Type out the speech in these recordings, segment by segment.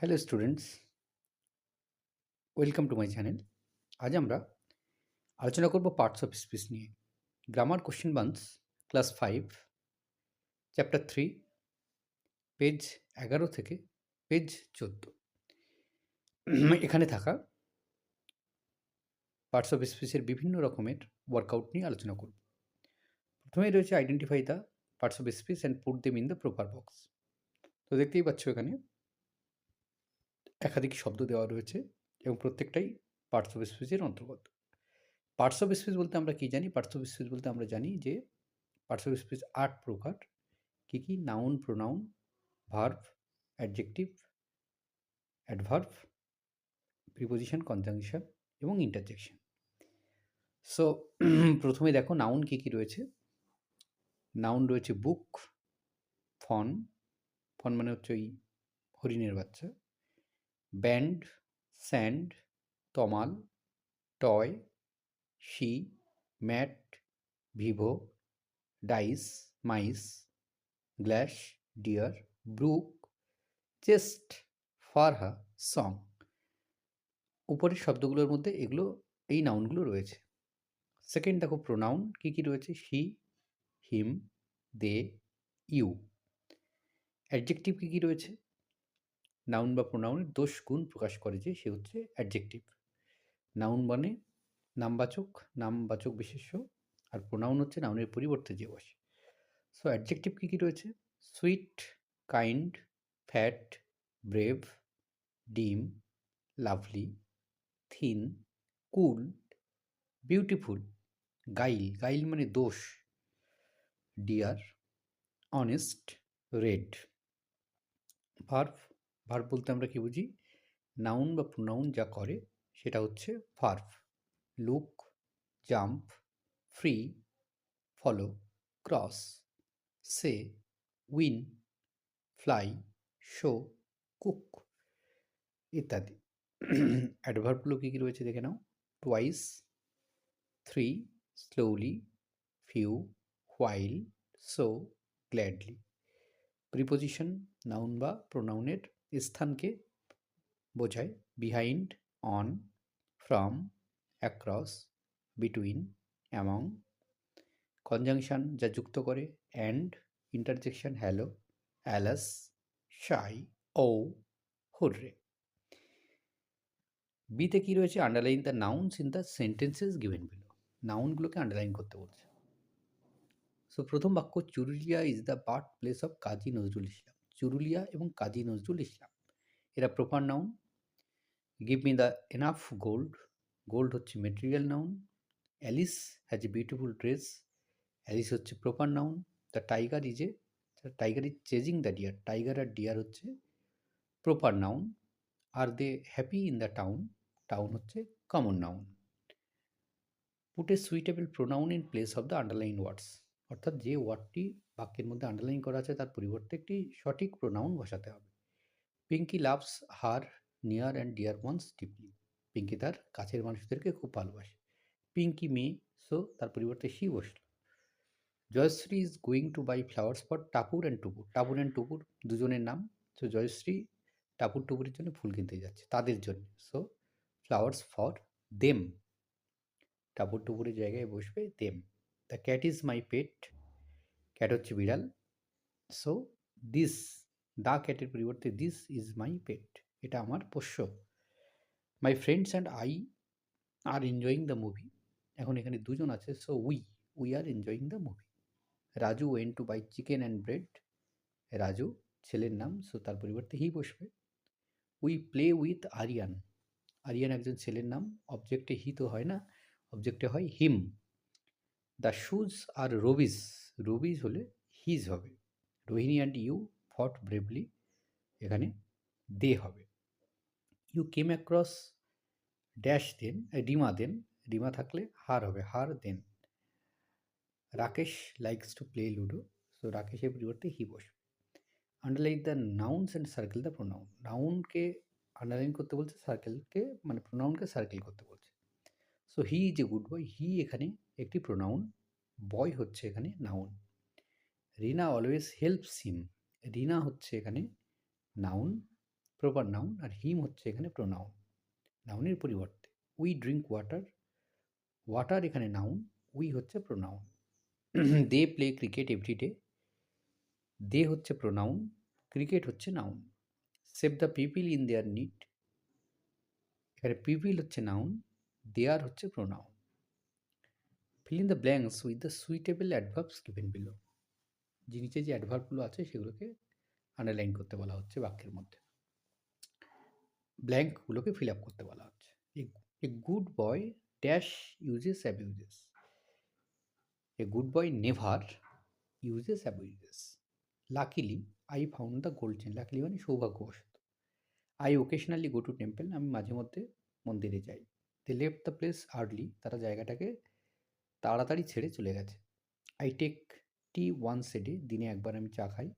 Hello students welcome to my channel আজ আমরা আলোচনা করব পার্টস অফ স্পিচ নিয়ে। Grammar question bank class five chapter three page এগারো থেকে পেজ চোদ্দ। এখানে থাকা পার্টস অফ স্পিচের বিভিন্ন রকমের ওয়ার্কআউট নিয়ে আলোচনা করব। প্রথমেই রয়েছে identify the parts of speech and put them in the proper box তো দেখতেই পাচ্ছ এখানে একাধিক শব্দ দেওয়া রয়েছে এবং প্রত্যেকটাই পার্টস অফ স্পিচের অন্তর্গত। পার্টস অফ স্পিচ বলতে আমরা কী জানি? পার্টস অফ স্পিচ বলতে আমরা জানি যে পার্টস অফ স্পিচ আট প্রকার। কী কী? Noun pronoun verb adjective adverb preposition conjunction এবং ইন্টারজেকশন সো প্রথমে দেখো নাউন কী কী রয়েছে? নাউন রয়েছে বুক ফন ফন মানে হচ্ছে ওই হরিণের বাচ্চা। Band, sand, Tamal, toy, she, mat, Vivo, dice, mice, glass, deer, brook, chest, Farha, song. উপরের শব্দগুলোর মধ্যে এগুলো, এই নাউনগুলো রয়েছে। সেকেন্ড দেখো প্রোনাউন, কী কী রয়েছে? She, him, they, you. Adjective কী কী রয়েছে? নাউন বা প্রোনাউনের দোষ গুণ প্রকাশ করে যে সে হচ্ছে অ্যাডজেক্টিভ নাউন মানে নামবাচক নামবাচক বিশেষ্য আর প্রোনাউন হচ্ছে নাউনের পরিবর্তে যে বসে। সো অ্যাডজেক্টিভ কী কী রয়েছে? Sweet kind fat brave dim lovely thin cool beautiful guile guile মানে দোষ। Dear honest red verb verb বলতে আমরা কি বুঝি? নাউন বা প্রোনাউন যা করে, সেটা হচ্ছে verb look jump free follow cross say win fly show cook ইত্যাদি। অ্যাডভার্বগুলো কী কী রয়েছে দেখে নাও? Twice three slowly few while so gladly preposition noun বা প্রোনাউনের স্থানকে বোঝায় behind on from across between among conjunction যা যুক্ত করে and interjection hello alas shy oh hurray. বিতে কী রয়েছে? Underline the nouns in the sentences given below নাউনগুলোকে underline করতে বলছে। সো প্রথম বাক্য, Churulia is the birth place of Kazi Nazrul Islam. Churulia এবং কাজী নজরুল ইসলাম। এরা proper noun give me the enough gold gold হচ্ছে material noun Alice has a beautiful dress Alice হচ্ছে proper noun the tiger is a tiger is chasing the deer tiger R deer হচ্ছে proper noun R they happy in the town town হচ্ছে common noun put a suitable pronoun in place of the underline words অর্থাৎ যে ওয়ার্ডটি বাক্যের মধ্যে underline করা আছে, তার পরিবর্তে একটি সঠিক প্রোনাউন বসাতে হবে। Pinky loves her near and dear ones deeply Pinky তার কাছের মানুষদেরকে খুব ভালোবাসে। পিঙ্কি মে সো তার পরিবর্তে শি বসল। Jayshree is going to buy flowers for Tapur and Tupur Tapur and Tupur দুজনের নাম। সো জয়শ্রী টাপুর টুপুরের জন্য ফুল কিনতে যাচ্ছে তাদের জন্য। So flowers for them Tapur টুপুরের জায়গায় বসবে them the cat is my pet cat হচ্ছে বিড়াল। সো দিস দ্য ক্যাটের পরিবর্তে দিস ইজ মাই পেট এটা আমার পোষ্য। My friends and I are enjoying the movie এখন এখানে দুজন আছে। So we we are enjoying the movie Raju went to buy chicken and bread Raju, ছেলের নাম সো তার পরিবর্তে হি বসবে we play with Aryan Aryan একজন ছেলের নাম। অবজেক্টে হি তো হয় না। অবজেক্টে হয় হিম দ্য শুজ আর রবিস রবিস হলে হিজ হবে। Rohini and you fought bravely এখানে দে হবে। You came across dash then Dima then Dima থাকলে হার হবে, her then Rakesh likes to play ludo so রাকেশের পরিবর্তে হি বসবে। Underline the nouns and circle the pronoun নাউনকে underline করতে বলছে সার্কেলকে মানে প্রোনাউনকে সার্কেল করতে বলছে। So he is a good boy he এখানে একটি প্রোনাউন বয় হচ্ছে এখানে noun Rina always helps him Rina হচ্ছে এখানে নাউন প্রপার নাউন আর হিম হচ্ছে এখানে প্রোনাউন নাউনের পরিবর্তে উই ড্রিঙ্ক ওয়াটার ওয়াটার এখানে নাউন উই হচ্ছে pronoun they play cricket every day they হচ্ছে প্রোনাউন ক্রিকেট হচ্ছে noun save the people in their need এখানে পিপিল হচ্ছে নাউন দেয়ার হচ্ছে pronoun fill in the blanks with the suitable adverbs given below যে নিচে যে অ্যাডভার্বগুলো আছে সেগুলোকে আন্ডারলাইন করতে বলা হচ্ছে বাক্যের মধ্যে। ব্ল্যাঙ্কগুলোকে ফিল আপ করতে বলা হচ্ছে। A good boy dash uses abuses a good boy never uses abuses luckily I found the gold chain luckily মানে সৌভাগ্যবশত। I occasionally go to temple আমি মাঝে মধ্যে মন্দিরে যাই। They left the place early তারা জায়গাটাকে তাড়াতাড়ি ছেড়ে চলে গেছে। I take tea once a day দিনে একবার আমি চা খাই।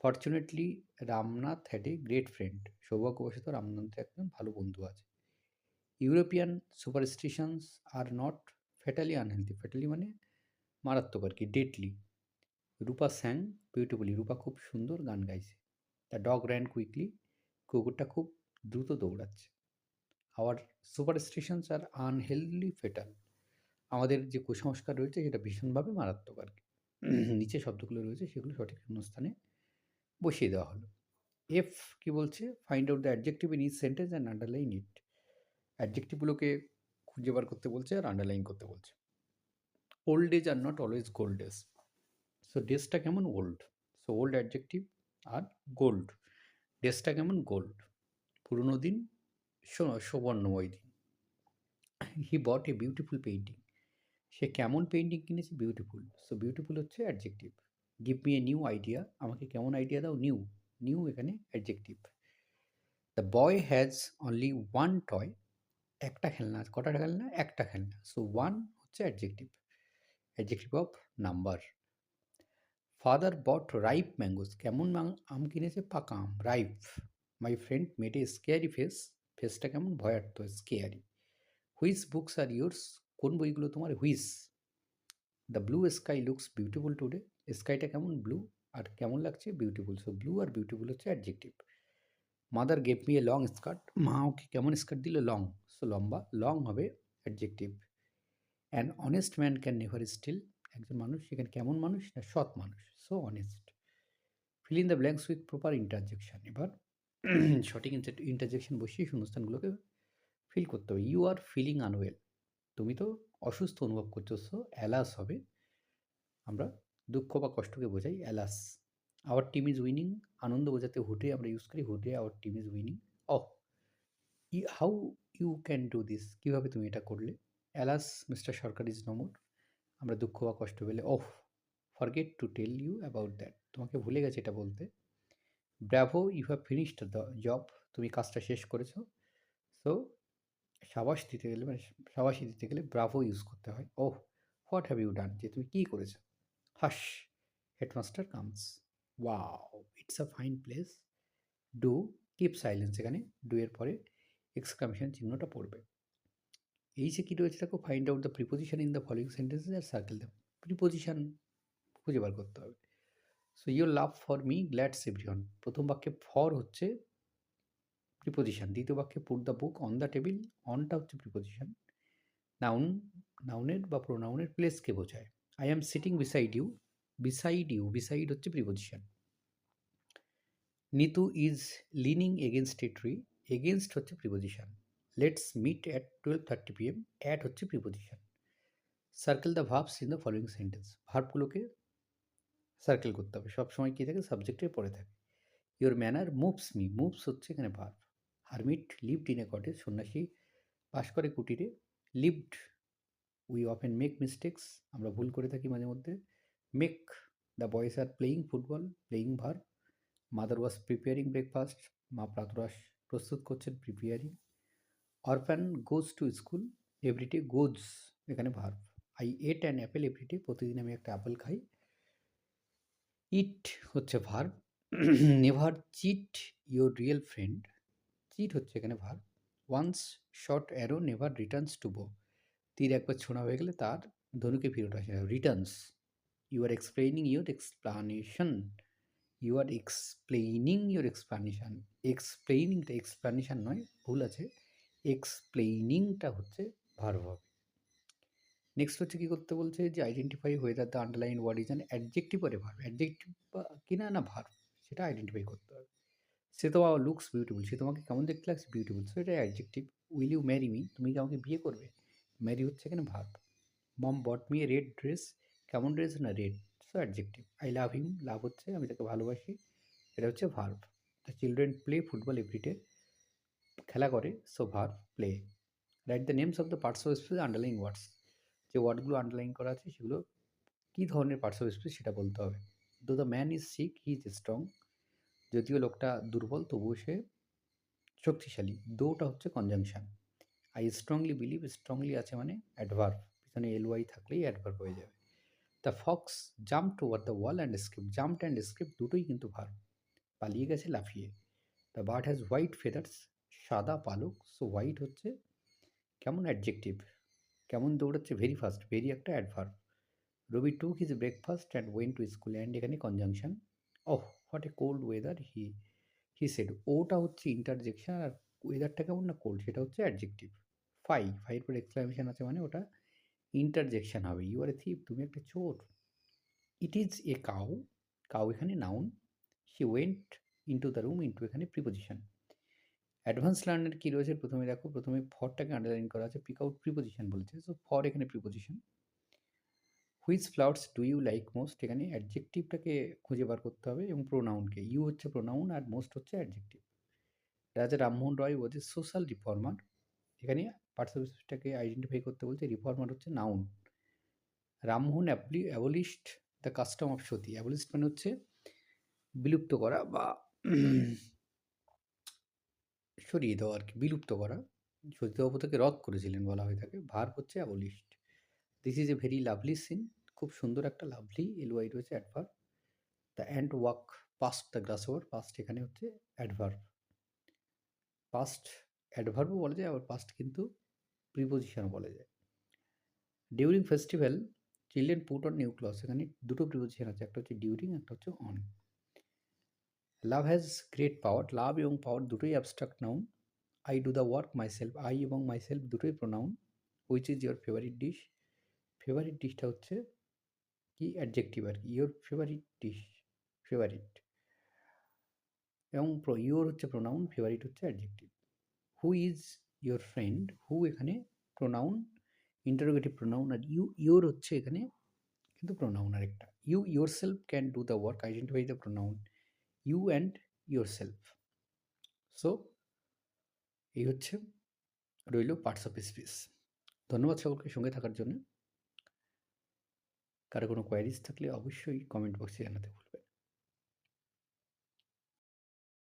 Fortunately Ramnath had a great friend সৌভাগ্যবশত রামনাথের একজন ভালো বন্ধু আছে। European superstitions are not fatally unhealthy fatally মানে মারাত্মক আর কি ডেটলি রূপা স্যাং বিউটিফুলি রূপা খুব সুন্দর গান গাইছে। দ্য ডগ র্যান কুইকলি কুকুরটা খুব দ্রুত দৌড়াচ্ছে। Our superstitions are unhealthy fatal আমাদের যে কুসংস্কার রয়েছে সেটা ভীষণভাবে মারাত্মক আর কি নিচে শব্দগুলো রয়েছে সেগুলো সঠিক স্থানে বসিয়ে দেওয়া হলো। এফ কি বলছে? Find out the adjective in is sentence and underline it অ্যাডজেক্টিভগুলোকে খুঁজে বার করতে বলছে আর আন্ডারলাইন করতে বলছে। Old age are not always gold age so ডেসটা কেমন ওল্ড সো ওল্ড অ্যাডজেক্টিভ আর গোল্ড ডেসটা কেমন গোল্ড পুরনো দিন সুবর্ণময় দিন। হি বট এ বিউটিফুল পেইন্টিং সে কেমন পেইন্টিং কিনেছে? বিউটিফুল সো বিউটিফুল হচ্ছে adjective give me a new idea আমাকে কেমন আইডিয়া দাও? নিউ নিউ এখানে adjective the boy has only one toy একটা খেলনা, কটা খেলনা? একটা খেলনা। সো ওয়ান হচ্ছে adjective adjective of number father bought ripe mangoes কেমন আম কিনেছে? পাকা আম। Ripe my friend made a scary face ফেসটা কেমন? ভয়ার্থ scary whose books are yours কোন বইগুলো তোমার which the blue sky looks beautiful today স্কাইটা কেমন? ব্লু আর কেমন লাগছে? বিউটিফুল সো ব্লু আর বিউটিফুল হচ্ছে adjective mother gave me a long skirt মা ওকে কেমন স্কার্ট দিল? লং সো লম্বা। লং হবে adjective an honest man can never steal একজন মানুষ সেখানে কেমন মানুষ? না, সৎ মানুষ। So honest fill in the blanks with proper interjection এবার সঠিক ইন্টারজেকশন বসিয়ে শূন্যস্থানগুলোকে ফিল করতে হবে। ইউ আর ফিলিং আনওয়েল তুমি তো অসুস্থ অনুভব করছ সো অ্যালাস হবে। আমরা দুঃখ বা কষ্টকে বোঝাই alas our team is winning আনন্দ বোঝাতে হুটে আমরা ইউজ করি, hurray our team is winning oh E how you can do this কীভাবে তুমি এটা করলে? Alas mister Sarkar is no more আমরা দুঃখ বা কষ্ট পেলে ওহ forget to tell you about that তোমাকে ভুলে গেছে এটা বলতে। Bravo you have finished the job তুমি কাজটা শেষ করেছ। সো সাবাস দিতে গেলে মানে সাবাসি দিতে গেলে ব্রাভো ইউজ করতে হয়। Oh what have you done যে তুমি কী করেছ? Hush headmaster comes wow it's a fine place do keep silence এখানে। ডু এর পরে এক্সক্লামেশন চিহ্নটা পড়বে। এই যে কী রয়েছে দেখো find out the preposition in the following sentences R circle the preposition খুঁজে বার করতে হবে। So your love for me gladdens everyone প্রথম বাক্যে ফর হচ্ছে প্রিপোজিশন দ্বিতীয় বাক্যে put the book on the table অনটা হচ্ছে প্রিপোজিশন নাউন নাউনের বা প্রোনাউনের প্লেসকে বোঝায়। I am sitting beside you beside you beside হচ্ছে preposition Nitu is leaning against a tree against হচ্ছে preposition let's meet at twelve thirty P M at হচ্ছে preposition circle the verbs in the following sentence ভার্বগুলোকে circle করতে হবে। সবসময় কী থাকে? সাবজেক্টের পরে থাকে। Your manner moves me moves হচ্ছে এখানে verb hermit lived in a cottage সন্ন্যাসী বাস করে কুটিরে, lived, we often make mistakes, আমরা ভুল করে থাকি মাঝে মধ্যে, make the boys are playing football, playing verb, mother was preparing breakfast, মা প্রাতরাস প্রস্তুত করছেন preparing, orphan goes to school, every day goes, এখানে verb, I ate an apple every day, প্রতিদিন আমি একটা অ্যাপেল খাই, ইট হচ্ছে verb, never cheat your real friend cheat হচ্ছে এখানে verb once shot arrow never returns to bow তীর একবার ছোঁড়া হয়ে গেলে তার ধনুকে ফেরত আসে। Returns you are explaining your explanation you are explaining your explanation এক্সপ্লেইনিংটা explanation নয়, ভুল আছে। এক্সপ্লেইনিংটা হচ্ছে ভার্ব হবে। নেক্সট হচ্ছে কী করতে বলছে? যে identify whether the underline word is an adjective R verb adjective কি না ভার্ব সেটা আইডেন্টিফাই করতে হবে। সে তো লুকস বিউটিফুল সে তোমাকে কেমন দেখতে লাগছে বিউটিফুল সো এটা adjective will you marry me তুমি কি আমাকে বিয়ে করবে? ম্যারি হচ্ছে এখানে verb mom bought me red dress কেমন ড্রেস না red so adjective I love him love হচ্ছে, আমি তাকে ভালোবাসি। এটা হচ্ছে verb the children play football every day খেলা করে so verb play write the names of the parts of speech underline words যে ওয়ার্ডগুলো আন্ডারলাইন করা আছে, সেগুলো কী ধরনের পার্টস অফ স্পিচ সেটা বলতে হবে। Though the man is sick he is strong যদিও লোকটা দুর্বল, তবুও সে শক্তিশালী। দোটা হচ্ছে conjunction I strongly believe strongly আছে মানে অ্যাডভার্ভ পিছনে এল ওয়াই থাকলেই অ্যাডভার্ভ হয়ে যাবে। The fox jump over the wall and script jump and script দুটোই কিন্তু ভার্ব পালিয়ে গেছে, লাফিয়ে। The bird has white feathers সাদা পালক। সো হোয়াইট হচ্ছে কেমন অ্যাডজেক্টিভ কেমন দৌড়াচ্ছে? ভেরি ফাস্ট ভেরি একটা adverb Rabi took his breakfast and went to school and এখানে conjunction oh what a cold weather he he said ওটা হচ্ছে ইন্টারজেকশন আর ওয়েদারটা কেমন না কোল্ড সেটা হচ্ছে অ্যাডজেক্টিভ ফাই ফাইয়ের পর এক্সক্লামেশন আছে মানে ওটা ইন্টারজেকশন হবে। ইউ আর এ থিপ তুমি একটা চোর। It is a cow cow এখানে noun she went into the room into এখানে প্রিপোজিশন অ্যাডভান্স লার্নের কী রয়েছে? প্রথমে দেখো, প্রথমে ফরটাকে আন্ডারলাইন করা আছে পিক আউট প্রিপোজিশন বলেছে। সো ফর এখানে preposition which flowers do you like most এখানে অ্যাডজেক্টিভটাকে খুঁজে বার করতে হবে এবং প্রোনাউনকে ইউ হচ্ছে প্রোনাউন আর মোস্ট হচ্ছে adjective Raja Rammohan Roy a social reformer এখানে পার্টসটাকে আইডেন্টিফাই করতে বলছে রিফর্মার হচ্ছে noun Rammohan ably abolished the custom of Sati. Abolished মানে হচ্ছে বিলুপ্ত করা বা সরিয়ে দেওয়া আর কি, বিলুপ্ত করা। সতীদাহ প্রথাকে রদ করেছিলেন বলা হয়ে থাকে। ভার হচ্ছে abolished this is a very lovely scene খুব সুন্দর একটা লাভলি এলওয়াই রয়েছে adverb the and walk past the grass over past এখানে হচ্ছে অ্যাডভার্ব পাস্ট অ্যাডভার্বও বলা যায়, আবার পাস্ট কিন্তু প্রিপোজিশনও বলা যায়। During festival children put on new clothes এখানে দুটো প্রিপোজিশন আছে, একটা হচ্ছে ডিউরিং একটা হচ্ছে on love has great power love এবং পাওয়ার দুটোই abstract noun I do the work myself I এবং মাইসেলফ দুটোই pronoun which is your favourite dish favourite ডিশটা হচ্ছে কি অ্যাডজেক্টিভ আর কি? ইয়োর ফেভারিট ডিশ ফেভারিট এবং ইয়োর হচ্ছে প্রোনাউন ফেভারিট হচ্ছে adjective who is your friend who এখানে প্রোনাউন ইন্টারোগেটিভ প্রোনাউন আর ইউ ইয়োর হচ্ছে এখানে কিন্তু প্রোনাউন আরেকটা। You yourself can do the work identify the pronoun you and yourself so এই হচ্ছে রইল পার্টস অফ স্পিচ ধন্যবাদ সকলকে সঙ্গে থাকার জন্য। কারও কোনো কোয়ারিজ থাকলে অবশ্যই কমেন্ট বক্সে জানাতে ভুলবেন